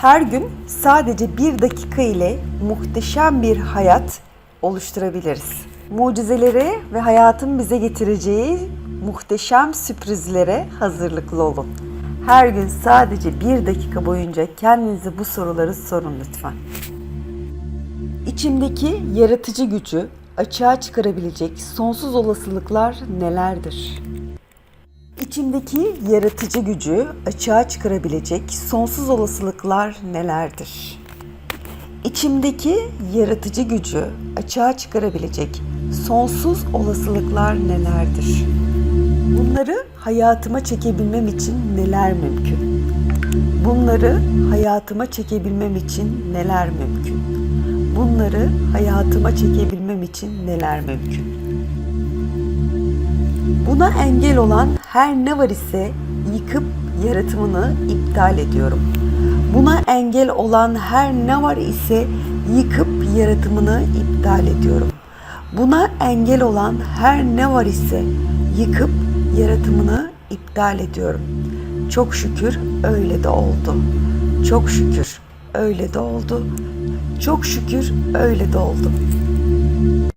Her gün sadece bir dakika ile muhteşem bir hayat oluşturabiliriz. Mucizelere ve hayatın bize getireceği muhteşem sürprizlere hazırlıklı olun. Her gün sadece bir dakika boyunca kendinize bu soruları sorun lütfen. İçimdeki yaratıcı gücü açığa çıkarabilecek sonsuz olasılıklar nelerdir? İçimdeki yaratıcı gücü açığa çıkarabilecek sonsuz olasılıklar nelerdir? İçimdeki yaratıcı gücü açığa çıkarabilecek sonsuz olasılıklar nelerdir? Bunları hayatıma çekebilmem için neler mümkün? Bunları hayatıma çekebilmem için neler mümkün? Bunları hayatıma çekebilmem için neler mümkün? Buna engel olan her ne var ise yıkıp yaratımını iptal ediyorum. Buna engel olan her ne var ise yıkıp yaratımını iptal ediyorum. Buna engel olan her ne var ise yıkıp yaratımını iptal ediyorum. Çok şükür öyle de oldu. Çok şükür öyle de oldu. Çok şükür öyle de oldu.